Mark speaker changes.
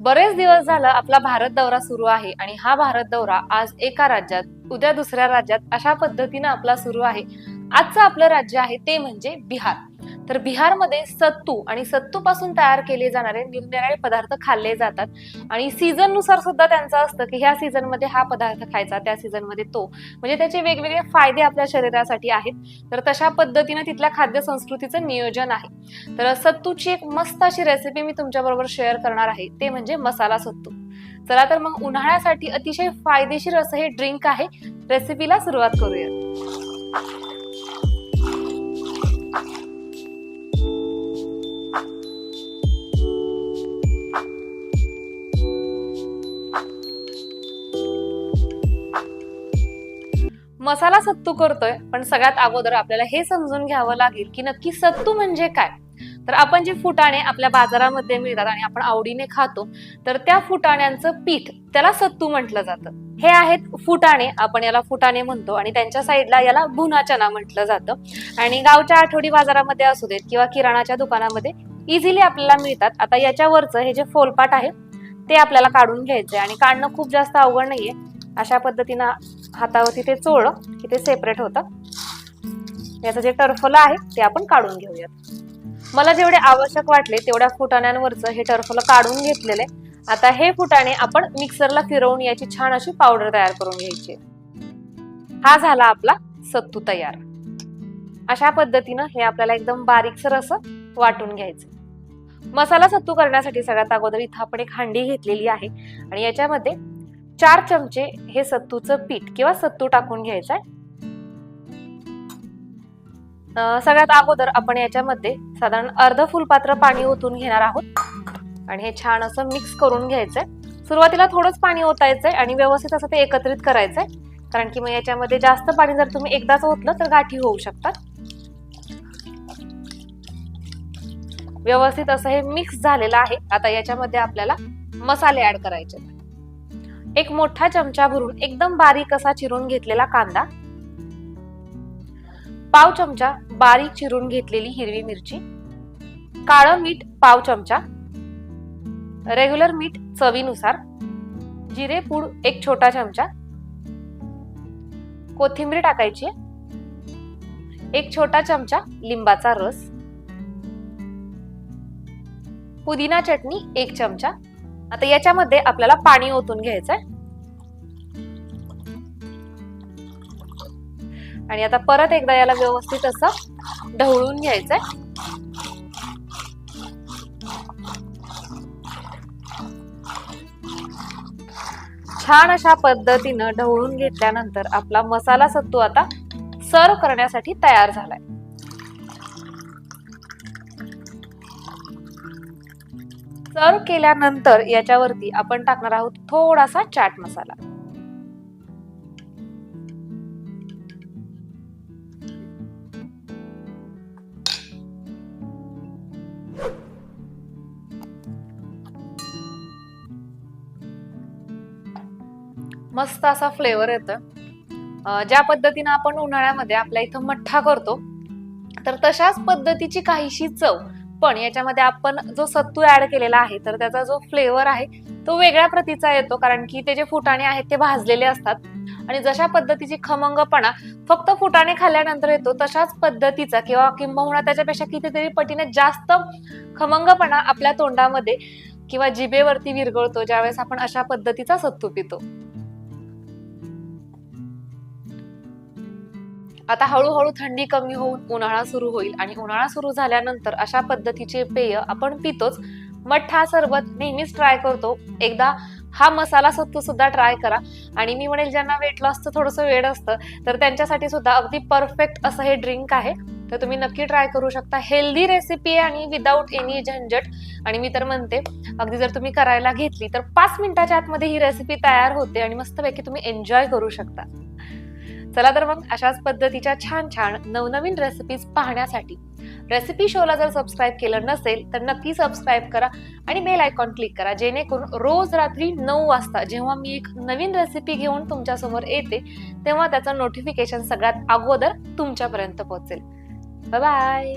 Speaker 1: बरेच दिवस झालं आपला भारत दौरा सुरू आहे आणि हा भारत दौरा आज एका राज्यात उद्या दुसऱ्या राज्यात अशा पद्धतीनं आपला सुरू आहे. आजचं आपलं राज्य आहे ते म्हणजे बिहार. तर बिहारमध्ये सत्तू आणि सत्तूपासून तयार केले जाणारे निरनिराळे पदार्थ खाल्ले जातात. आणि सीझननुसार सुद्धा त्यांचं असतं की ह्या सीझनमध्ये हा पदार्थ खायचा त्या सीझनमध्ये तो. म्हणजे त्याचे वेगवेगळे फायदे आपल्या शरीरासाठी आहेत. तर तशा पद्धतीनं तिथल्या खाद्य संस्कृतीचं नियोजन आहे. तर सत्तूची एक मस्त अशी रेसिपी मी तुमच्याबरोबर शेअर करणार आहे. ते म्हणजे मसाला सत्तू. चला तर मग उन्हाळ्यासाठी अतिशय फायदेशीर असं हे ड्रिंक आहे. रेसिपीला सुरुवात करूया. मसाला सत्तू करतोय पण सगळ्यात अगोदर आपल्याला हे समजून घ्यावं लागेल की नक्की सत्तू म्हणजे काय. तर आपण जे फुटाणे आपल्या बाजारामध्ये मिळतात आणि आपण आवडीने खातो तर त्या फुटाण्यांचं पीठ त्याला सत्तू म्हटलं जातं. हे आहेत फुटाणे आपण याला फुटाणे म्हणतो आणि त्यांच्या साईडला याला भुना चना म्हटलं जातं. आणि गावच्या आठवडी बाजारामध्ये असू देत किंवा किराणाच्या दुकानामध्ये इझिली आपल्याला मिळतात. आता याच्यावरचं हे जे फोलपाट आहे ते आपल्याला काढून घ्यायचंय आणि काढणं खूप जास्त अवघड नाहीये. अशा पद्धतीनं हातावरती ते चोळलं की ते सेपरेट होतं. याचं जे टर्फलं आहे ते आपण काढून घेऊयात. मला जेवढे आवश्यक वाटले तेवढ्या फुटाण्यांवरचं हे टर्फलं काढून घेतलेले आता हे फुटाणे आपण मिक्सरला फिरवून याची छान अशी पावडर तयार करून घ्यायची हा झाला आपला सत्तू तयार. अशा पद्धतीनं हे आपल्याला एकदम बारीकसर असं वाटून घ्यायचं मसाला सत्तू करण्यासाठी सगळ्यात अगोदर इथं आपण एक हांडी घेतलेली आहे. आणि याच्यामध्ये चार चमचे हे सत्तूचं पीठ किंवा सत्तू टाकून घ्यायचं आहे सगळ्यात अगोदर आपण याच्यामध्ये साधारण अर्ध फुलपात्र पाणी ओतून घेणार आहोत. आणि हे छान असं मिक्स करून घ्यायचंय. सुरुवातीला थोडंच पाणी ओतायचंय आणि व्यवस्थित असं ते एकत्रित करायचंय. कारण की मग याच्यामध्ये जास्त पाणी जर तुम्ही एकदाच ओतलं तर गाठी होऊ शकतात. व्यवस्थित असं हे मिक्स झालेलं आहे. आता याच्यामध्ये आपल्याला मसाले ऍड करायचे एक मोठा चमचा भरून एकदम बारीक असा चिरून घेतलेला कांदा. पाव चमचा बारीक चिरून घेतलेली हिरवी मिरची. काळं मीठ पाव चमचा. रेग्युलर मीठ चवीनुसार. जिरे पूड एक छोटा चमचा. कोथिंबीर टाकायची. एक छोटा चमचा लिंबाचा रस. पुदिना चटणी एक चमचा. आता याच्यामध्ये आपल्याला पाणी ओतून घ्यायचंय. आणि आता परत एकदा याला व्यवस्थित असं ढवळून घ्यायचंय. छान अशा पद्धतीनं ढवळून घेतल्यानंतर आपला मसाला सत्तू आता सर्व करण्यासाठी तयार झालाय. सर्व केल्यानंतर याच्यावरती आपण टाकणार आहोत थोडासा चाट मसाला. मस्त असा फ्लेवर येतं. ज्या पद्धतीनं आपण उन्हाळ्यामध्ये आपल्या इथं मठ्ठा करतो तर तशाच पद्धतीची काहीशी चव पण याच्यामध्ये आपण जो सत्तू ऍड केलेला आहे तर त्याचा जो फ्लेवर आहे तो वेगळ्या प्रतीचा येतो. कारण की ते जे फुटाणे आहेत ते भाजलेले असतात. आणि जशा पद्धतीची खमंगपणा फक्त फुटाणे खाल्ल्यानंतर येतो तशाच पद्धतीचा किंवा किंबहुना त्याच्यापेक्षा कितीतरी पटीने जास्त खमंगपणा आपल्या तोंडामध्ये किंवा जिभेवरती विरघळतो ज्यावेळेस आपण अशा पद्धतीचा सत्तू पितो. आता हळूहळू थंडी कमी होऊन उन्हाळा सुरू होईल आणि उन्हाळा सुरू झाल्यानंतर अशा पद्धतीचे पेय आपण पितोच. मठ्ठा सरबत नेहमीच ट्राय करतो. एकदा हा मसाला सत्तू सुद्धा ट्राय करा. आणि मी म्हणेल ज्यांना वेट लॉसचं थोडंसं वेळ असतं तर त्यांच्यासाठी सुद्धा अगदी परफेक्ट असं हे ड्रिंक आहे. तर तुम्ही नक्की ट्राय करू शकता. हेल्दी रेसिपी आहे आणि विदाऊट एनी झंझट. आणि मी तर म्हणते अगदी जर तुम्ही करायला घेतली तर पाच मिनिटाच्या आतमध्ये ही रेसिपी तयार होते आणि मस्तपैकी तुम्ही एन्जॉय करू शकता. चला तर मग अशाच पद्धतीच्या छान छान नवनवीन रेसिपीज पाहण्यासाठी. रेसिपी शोला जर सबस्क्राईब केलं नसेल तर नक्की सबस्क्राईब करा आणि बेल आयकॉन क्लिक करा जेणेकरून रोज रात्री नऊ वाजता जेव्हा मी एक नवीन रेसिपी घेऊन तुमच्यासमोर येते तेव्हा त्याचं नोटिफिकेशन सगळ्यात अगोदर तुमच्यापर्यंत पोहोचेल. बाय